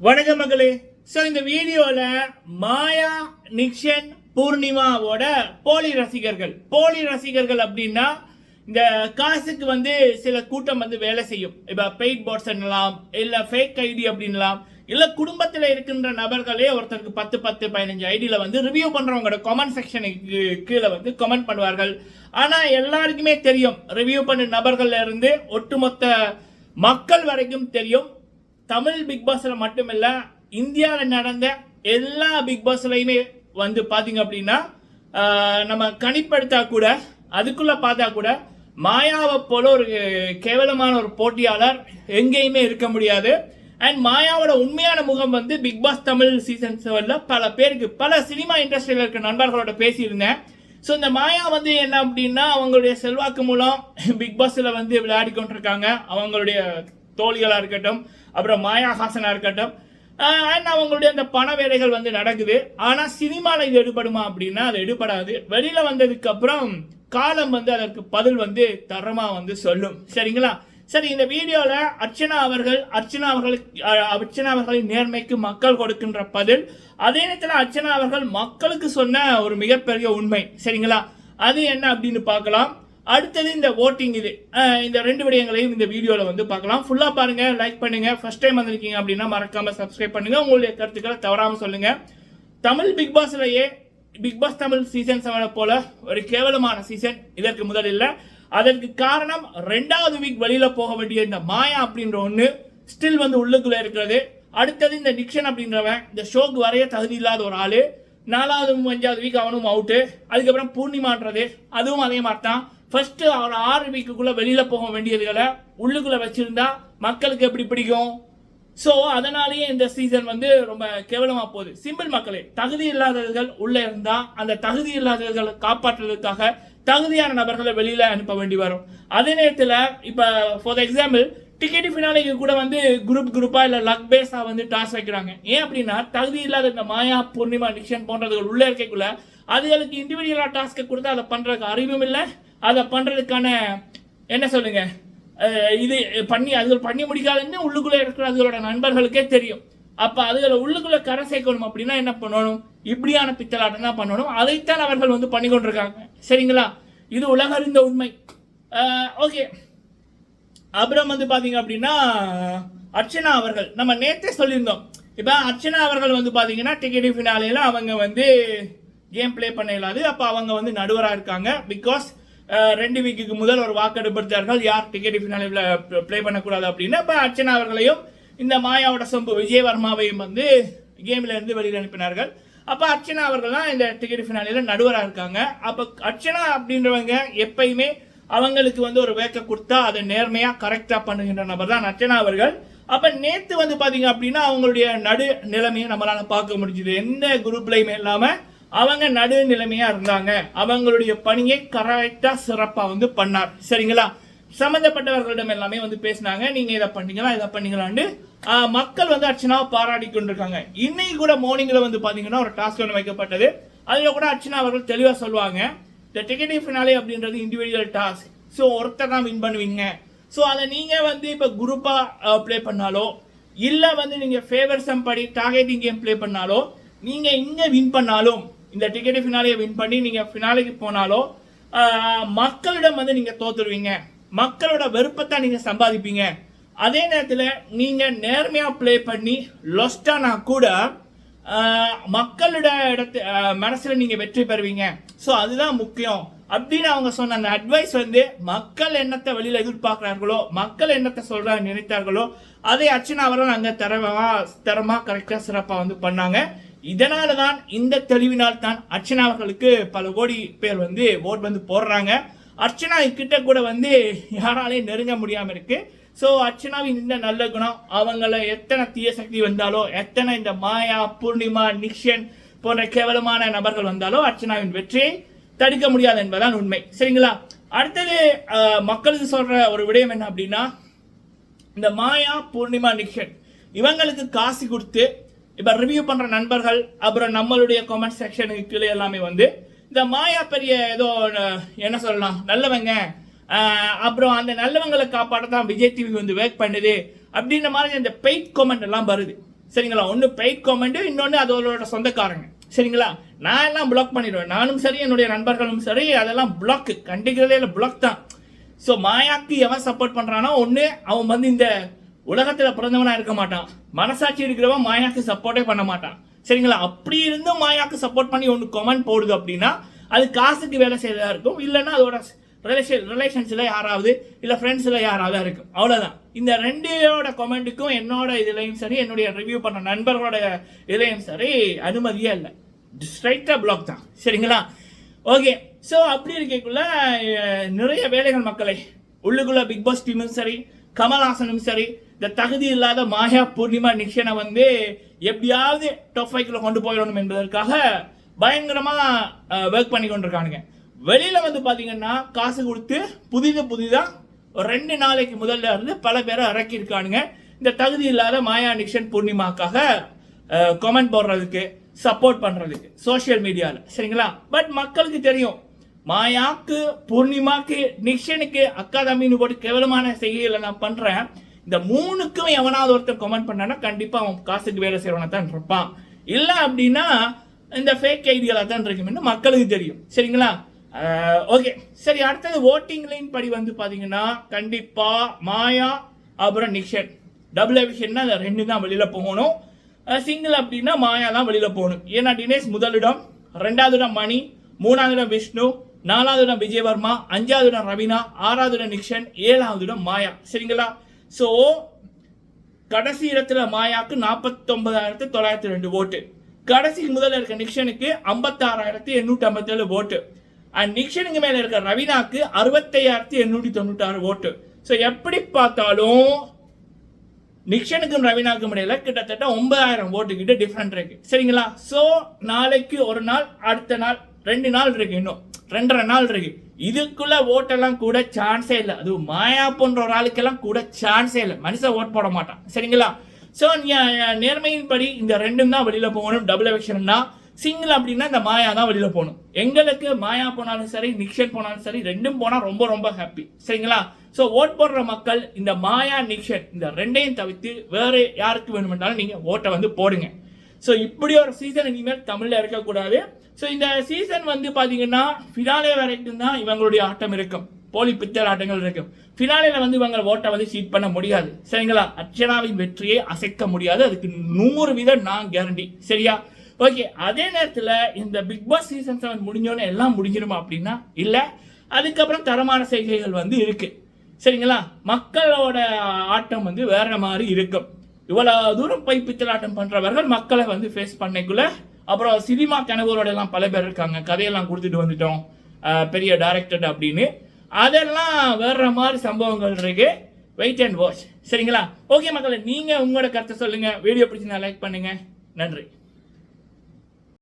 வணக்கம் மக்களே. ஸோ இந்த வீடியோவில் மாயா நிக்ஷன் பூர்ணிமாவோட போலி ரசிகர்கள். போலி ரசிகர்கள் அப்படின்னா இந்த காசுக்கு வந்து சில கூட்டம் வந்து வேலை செய்யும். இப்போ பெய்ட் பாட்ஸ் என்னலாம் இல்லை ஃபேக் ஐடி அப்படின்லாம். இல்லை குடும்பத்தில் இருக்கின்ற நபர்களே ஒருத்தருக்கு பத்து பத்து பதினஞ்சு ஐடியில் வந்து ரிவ்யூ பண்ணுறவங்களோட கமெண்ட் செக்ஷனுக்கு கீழே வந்து கமெண்ட் பண்ணுவார்கள். ஆனால் எல்லாருக்குமே தெரியும். ரிவ்யூ பண்ண நபர்கள்ல இருந்து ஒட்டுமொத்த மக்கள் வரைக்கும் தெரியும். தமிழ் பிக் பாஸ்ல மட்டுமில்ல இந்தியாவில் நடந்த எல்லா பிக் பாஸ்லையுமே வந்து பார்த்தீங்க அப்படின்னா நம்ம கணிப்படுத்தா கூட அதுக்குள்ள பார்த்தா கூட மாயாவை போல ஒரு கேவலமான ஒரு போட்டியாளர் எங்கேயுமே இருக்க முடியாது. அண்ட் மாயாவோட உண்மையான முகம் வந்து பிக் பாஸ் தமிழ் சீசன் செவன்ல பல பேருக்கு பல சினிமா இண்டஸ்ட்ரியில் இருக்க நண்பர்களோட பேசியிருந்தேன். ஸோ இந்த மாயா வந்து என்ன அப்படின்னா அவங்களுடைய செல்வாக்கு மூலம் பிக் பாஸில் வந்து விளையாடி கொண்டிருக்காங்க. அவங்களுடைய தோழிகளாக இருக்கட்டும் அப்புறம் மாயாஹாசனாக இருக்கட்டும் அண்ட் அவங்களுடைய அந்த பண வேலைகள் வந்து நடக்குது. ஆனால் சினிமாவில் இது எடுபடுமா அப்படின்னா அது எடுபடாது. வெளியில் வந்ததுக்கு அப்புறம் காலம் வந்து அதற்கு பதில் வந்து தரமாக வந்து சொல்லும். சரிங்களா? சரி இந்த வீடியோவில் அர்ச்சனா அவர்கள் அர்ச்சனா அவர்களுக்கு அர்ச்சனா அவர்களின் நேர்மைக்கு மக்கள் கொடுக்கின்ற பதில் அதே நேரத்தில் அர்ச்சனா அவர்கள் மக்களுக்கு சொன்ன ஒரு மிகப்பெரிய உண்மை. சரிங்களா? அது என்ன அப்படின்னு பார்க்கலாம். அடுத்தது இந்த ஓட்டிங் இது. இந்த ரெண்டு விடயங்களையும் இந்த வீடியோவில் வந்து பார்க்கலாம். ஃபுல்லாக பாருங்கள் லைக் பண்ணுங்கள் ஃபஸ்ட் டைம் வந்திருக்கீங்க அப்படின்னா மறக்காமல் சப்ஸ்கிரைப் பண்ணுங்க. உங்களுடைய கருத்துக்களை தவறாமல் சொல்லுங்கள் தமிழ் பிக் பாஸ்லேயே பிக் பாஸ் தமிழ் சீசன் செவனை போல ஒரு கேவலமான சீசன் இதற்கு முதல் இல்லை. அதற்கு காரணம் ரெண்டாவது வீக் வெளியில் போக வேண்டிய இந்த மாயா அப்படின்ற ஒன்று ஸ்டில் வந்து உள்ளுக்குள்ளே இருக்கிறது. அடுத்தது இந்த நிக்ஷன் அப்படின்றவன் இந்த ஷோக்கு வரைய தகுதி இல்லாத ஒரு ஆள். நாலாவது அஞ்சாவது வீக் அவனும் அவுட்டு அதுக்கப்புறம் பூர்ணிமான்றது அதுவும் அதே மாதிரி தான் ஃபஸ்ட்டு அவர் ஆர்மிக்குள்ளே வெளியில் போக வேண்டியதுகளை உள்ளுக்குள்ளே வச்சுருந்தா மக்களுக்கு எப்படி பிடிக்கும்? ஸோ அதனாலேயே இந்த சீசன் வந்து ரொம்ப கேவலமாக போகுது. சிம்பிள் மக்களே தகுதி இல்லாதவர்கள் உள்ளே இருந்தால் அந்த தகுதி இல்லாதவர்களை காப்பாற்றுறதுக்காக தகுதியான நபர்களை வெளியில் அனுப்ப வேண்டி வரும். அதே நேரத்தில் இப்போ ஃபார் எக்ஸாம்பிள் டிக்கெட் ஃபினாலிக்கு கூட வந்து குரூப் குரூப்பாக இல்லை லக் பேஸாக வந்து டாஸ் வைக்கிறாங்க. ஏன் அப்படின்னா தகுதி இல்லாத இந்த மாயா பூர்ணிமா நிக்ஷன் போன்றதுகள் உள்ளே இருக்கக்குள்ள அதுகளுக்கு இண்டிவிஜுவலாக டாஸ்க்கை கொடுத்து அதை பண்ணுறதுக்கு அறிவும் இல்லை அதை பண்ணுறதுக்கான என்ன சொல்லுங்க? இது பண்ணி அதுகள் பண்ணி முடிக்காதுன்னு உள்ளுக்குள்ளே இருக்கிற அதுகளோட நண்பர்களுக்கே தெரியும். அப்போ அதுகளை உள்ளுக்குள்ளே கரை சேர்க்கணும் அப்படின்னா என்ன பண்ணணும்? இப்படியான பித்தலாட்டம் தான் பண்ணணும். அதைத்தான் அவர்கள் வந்து பண்ணி கொண்டிருக்காங்க. சரிங்களா? இது உலக அறிந்த உண்மை ஓகே. அப்புறம் வந்து பார்த்தீங்க அப்படின்னா அர்ச்சனா அவர்கள். நம்ம நேற்றே சொல்லியிருந்தோம். இப்போ அர்ச்சனா அவர்கள் வந்து பார்த்தீங்கன்னா டிக்கெட் ஃபினாலேல அவங்க வந்து கேம் ப்ளே பண்ண இல்லாது அப்போ அவங்க வந்து நடுவராக இருக்காங்க. பிகாஸ் ரெண்டு வீக்குக்கு முதல் ஒரு வாக்கெடுப்படுத்தார்கள். யார் டிக்கெட் ஃபினாலில் ப்ளே பண்ணக்கூடாது அப்படின்னு அப்போ அர்ச்சனா அவர்களையும் இந்த மாயாவோட சொம்பு விஜயவர்மாவையும் வந்து கேம்ல இருந்து வெளியில் அனுப்பினார்கள். அப்போ அர்ச்சனா அவர்கள் தான் இந்த டிக்கெட் ஃபினாலியில் நடுவராக இருக்காங்க. அப்போ அர்ச்சனா அப்படின்றவங்க எப்பயுமே அவங்களுக்கு வந்து ஒரு வேக்க கொடுத்தா அதை நேர்மையாக கரெக்டாக பண்ணுகின்ற நபர் தான் அர்ச்சனா அவர்கள். அப்போ நேற்று வந்து பார்த்தீங்க அப்படின்னா அவங்களுடைய நடு நிலைமையை நம்மளால் பார்க்க முடிஞ்சுது. எந்த குரூப்லையுமே இல்லாமல் அவங்க நடு நிலைமையாக இருந்தாங்க. அவங்களுடைய பணியை கரெக்டா சிறப்பா வந்து பண்ணார். சரிங்களா? சம்பந்தப்பட்டவர்களிடம் எல்லாமே வந்து பேசினாங்க. நீங்க இதை பண்ணீங்களா இதை பண்ணீங்களான்னு மக்கள் வந்து அர்ச்சனாவை பாராட்டி கொண்டிருக்காங்க. இன்னைக்கு கூட மார்னிங்ல வந்து பாத்தீங்கன்னா ஒரு டாஸ்க் ஒன்று வைக்கப்பட்டது. அதுல கூட அர்ச்சனா அவர்கள் தெளிவா சொல்லுவாங்க இந்த டிக்கெட் ஃபினாலே அப்படின்றது இண்டிவிஜுவல் டாஸ்க் ஸோ ஒருத்தர் தான் வின் பண்ணுவீங்க. ஸோ அதை நீங்கள் வந்து இப்போ குரூப்பாக ப்ளே பண்ணாலோ இல்லை வந்து நீங்கள் ஃபேவர்ஸம் படி டார்கெட்டிங் கேம் ப்ளே பண்ணாலோ நீங்கள் இங்கே வின் பண்ணாலும் இந்த டிக்கெட் ஃபினாலியை வின் பண்ணி நீங்கள் ஃபினாலிக்கு போனாலோ மக்களிடம் வந்து நீங்கள் தோத்துருவீங்க. மக்களோட வெறுப்பத்தை நீங்கள் சம்பாதிப்பீங்க. அதே நேரத்தில் நீங்கள் நேர்மையாக ப்ளே பண்ணி லொஸ்டானா கூட மக்களோட இடத்து மனசில் நீங்கள் வெற்றி பெறுவீங்க. ஸோ அதுதான் முக்கியம். அப்படின்னு அவங்க சொன்ன அந்த அட்வைஸ் வந்து மக்கள் என்னத்தை வெளியில் எதிர்பார்க்கிறார்களோ மக்கள் என்னத்தை சொல்ற நினைத்தார்களோ அதை அர்ச்சனா அவரை நாங்கள் தரமா திறமாக கரெக்டாக சிறப்பாக வந்து பண்ணாங்க. இதனால தான் இந்த தெளிவினால் தான் அர்ச்சனா அவர்களுக்கு பல கோடி பேர் வந்து ஓட் வந்து போடுறாங்க. அர்ச்சனா கிட்ட கூட வந்து யாராலையும் நெருங்க முடியாம இருக்கு. ஸோ அர்ச்சனாவின் இந்த நல்ல குணம் அவங்கள எத்தனை தீய சக்தி வந்தாலோ எத்தனை இந்த மாயா பூர்ணிமா நிக்ஷன் போன்ற கேவலமான நபர்கள் வந்தாலோ அர்ச்சனாவின் வெற்றியை தடுக்க முடியாது என்பதுதான் உண்மை. சரிங்களா? அடுத்தது மக்களுக்கு சொல்ற ஒரு விடயம் என்ன அப்படின்னா இந்த மாயா பூர்ணிமா நிக்ஷன் இவங்களுக்கு காசு கொடுத்து இப்போ ரிவ்யூ பண்ணுற நண்பர்கள் அப்புறம் நம்மளுடைய கமெண்ட் செக்ஷனுக்கு கீழே எல்லாமே வந்து இந்த மாயா பெரிய ஏதோ என்ன சொல்லலாம் நல்லவங்க அப்புறம் அந்த நல்லவங்களை காப்பாற்ற தான் விஜய் டிவி வந்து வேக் பண்ணுது அப்படின்ற மாதிரி அந்த பெய்ட் கமெண்ட் எல்லாம் வருது. சரிங்களா? ஒன்று பெய்ட் காமெண்ட் இன்னொன்று அதோட சொந்தக்காரங்க. சரிங்களா? நான் எல்லாம் பிளாக் பண்ணிடுவேன். நானும் சரி என்னுடைய நண்பர்களும் சரி அதெல்லாம் பிளாக் கண்டிக்கிறதே இல்லை பிளாக் தான். ஸோ மாயாக்கு எவன் சப்போர்ட் பண்ணுறானோ ஒன்று அவன் வந்து இந்த உலகத்தில் பிறந்தவனா இருக்க மாட்டான். மனசாட்சி இருக்கிறவன் மாயாக்கு சப்போர்ட்டே பண்ண மாட்டான். சரிங்களா? அப்படி இருந்தும் மாயாக்கு சப்போர்ட் பண்ணி ஒன்று கமெண்ட் போடுது அப்படின்னா அது காசுக்கு வேலை செய்யறதா இருக்கும். இல்லைன்னா அதோட ரிலேஷன் ரிலேஷன்ஸில் யாராவது இல்லை ஃப்ரெண்ட்ஸில் யாராவது இருக்கும். அவ்வளோதான் இந்த ரெண்டோட கமெண்ட்டுக்கும் என்னோட இதுலையும் சரி என்னுடைய ரிவ்யூ பண்ண நண்பர்களோட இதுலையும் சரி அனுமதியே இல்லை. ஸ்ட்ரைட்டாக பிளாக் தான். சரிங்களா? ஓகே ஸோ அப்படி இருக்கக்குள்ள நிறைய வேலைகள் மக்களை உள்ளுக்குள்ளே பிக் பாஸ் டீமும் சரி கமல்ஹாசனும் சரி இந்த தகுதி இல்லாத மாயா பூர்ணிமா நிக்ஷனை வந்து எப்படியாவது டாப் ஃபைவ்ல கொண்டு போயிடணும் என்பதற்காக பயங்கரமா ஒர்க் பண்ணி கொண்டிருக்கானுங்க. வெளியில வந்து பாத்தீங்கன்னா காசு கொடுத்து புதிது புதிதா ஒரு ரெண்டு நாளைக்கு முதல்ல இருந்து பல பேரை இறக்கியிருக்கானுங்க இந்த தகுதி இல்லாத மாயா நிக்ஷன் பூர்ணிமாக்காக கமெண்ட் போடுறதுக்கு சப்போர்ட் பண்றதுக்கு சோஷியல் மீடியாவில் சரிங்களா? பட் மக்களுக்கு தெரியும் மாயாக்கு பூர்ணிமாக்கு நிக்ஷனுக்கு அக்கா தம்பின்னு போட்டு கேவலமான செய்கைகளை நான் பண்றேன். இந்த மூணுக்கும் எவனாவது ஒருத்தர் கமெண்ட் பண்ணானா கண்டிப்பா அவன் காசுக்கு வேலை செய்யறவனா தான் இருப்பான். இல்ல அப்படின்னா இந்த ஃபேக் ஐடியாவில் தான் இருக்கும்னு மக்களுக்கு தெரியும். சரிங்களா? ஓகே சரி அடுத்தது ஓட்டிங் லைன் படி வந்து பாத்தீங்கன்னா கண்டிப்பா மாயா அப்புறம் நிக்ஷன். டபுள் எவிஷன்னா அந்த ரெண்டு தான் வெளியில போகணும். சிங்கிள் அப்படின்னா மாயா தான் வெளியில போகணும். ஏன்னா தினேஷ் முதலிடம் ரெண்டாவது இடம் மணி மூணாவது இடம் விஷ்ணு நாலாவது இடம் விஜயவர்மா அஞ்சாவது இடம் ரவீனா ஆறாவது இடம் நிக்ஷன் ஏழாவது இடம் மாயா. சரிங்களா? ஸோ கடைசி இடத்துல மாயாக்கு நாற்பத்தொன்பதாயிரத்து தொள்ளாயிரத்தி ரெண்டு ஓட்டு கடைசி முதல்ல இருக்க நிக்ஷனுக்கு ஐம்பத்தாறாயிரத்தி எண்ணூற்றி ஐம்பத்தேழு ஓட்டு அண்ட் நிக்ஷனுக்கு மேலே இருக்க ரவினாக்கு அறுபத்தையாயிரத்தி எண்ணூற்றி தொண்ணூற்றாறு ஓட்டு ஸோ எப்படி பார்த்தாலும் நிக்ஷனுக்கும் ரவினாக்கும் இடையில கிட்டத்தட்ட ஒன்பதாயிரம் ஓட்டு கிட்ட டிஃப்ரெண்ட் இருக்கு. சரிங்களா? ஸோ நாளைக்கு ஒரு நாள் அடுத்த நாள் ரெண்டு நாள் இருக்கு இன்னும். ரெண்டரை நாள் இருக்கு. இதுக்குள்ள ஓட்டெல்லாம் கூட சான்ஸே இல்லை. அது மாயா போன்ற ஒரு ஆளுக்கெல்லாம் கூட சான்ஸே இல்லை. மனுஷன் ஓட் போட மாட்டான். சரிங்களா? ஸோ நேர்மையின்படி இந்த ரெண்டும் தான் வெளியில போகணும். டபுள் எலெக்ஷன்னா சிங்கிள் அப்படின்னா இந்த மாயா தான் வெளியில போகணும். எங்களுக்கு மாயா போனாலும் சரி நிக்ஷன் போனாலும் சரி ரெண்டும் போனால் ரொம்ப ரொம்ப ஹாப்பி சரிங்களா? ஸோ ஓட் போடுற மக்கள் இந்த மாயா நிக்ஷன் இந்த ரெண்டையும் தவிர்த்து வேற யாருக்கு வேணுமென்றாலும் நீங்கள் ஓட்டை வந்து போடுங்க. ஸோ இப்படி ஒரு சீசன் இனிமேல் தமிழில் இருக்கக்கூடாது ஸோ இந்த சீசன் வந்து பார்த்தீங்கன்னா ஃபினாலே வரைக்கும் தான் இவங்களுடைய ஆட்டம் இருக்கும். போலி பித்தல் ஆட்டங்கள் இருக்கும். ஃபினாலேயில் வந்து இவங்க ஓட்டை வந்து சீட் பண்ண முடியாது. சரிங்களா? அர்ச்சனாவின் வெற்றியை அசைக்க முடியாது. அதுக்கு நூறு வீதம் நான் கேரண்டி சரியா? ஓகே அதே நேரத்தில் இந்த பிக் பாஸ் சீசன் செவன் முடிஞ்சோடனே எல்லாம் முடிஞ்சிருமா அப்படின்னா இல்லை. அதுக்கப்புறம் தரமான செய்கைகள் வந்து இருக்கு. சரிங்களா? மக்களோட ஆட்டம் வந்து வேற மாதிரி இருக்கும். இவ்வளோ தூரம் பைப்பித்தல் பித்தலாட்டம் பண்ணுறவர்கள் மக்களை வந்து ஃபேஸ் பண்ணக்குள்ள அப்புறம் சினிமா கனவுகளோட எல்லாம் பல பேர் இருக்காங்க. கதையெல்லாம் கொடுத்துட்டு வந்துட்டோம். பெரிய டைரக்டர் அப்படின்னு. அதெல்லாம் வேற மாதிரி சம்பவங்கள் இருக்கு. வெயிட் அண்ட் வாட்ச் சரிங்களா? ஓகே மக்களை நீங்கள் உங்களோட கருத்தை சொல்லுங்கள் வீடியோ பிடிச்சிருந்தா லைக் பண்ணுங்கள் நன்றி.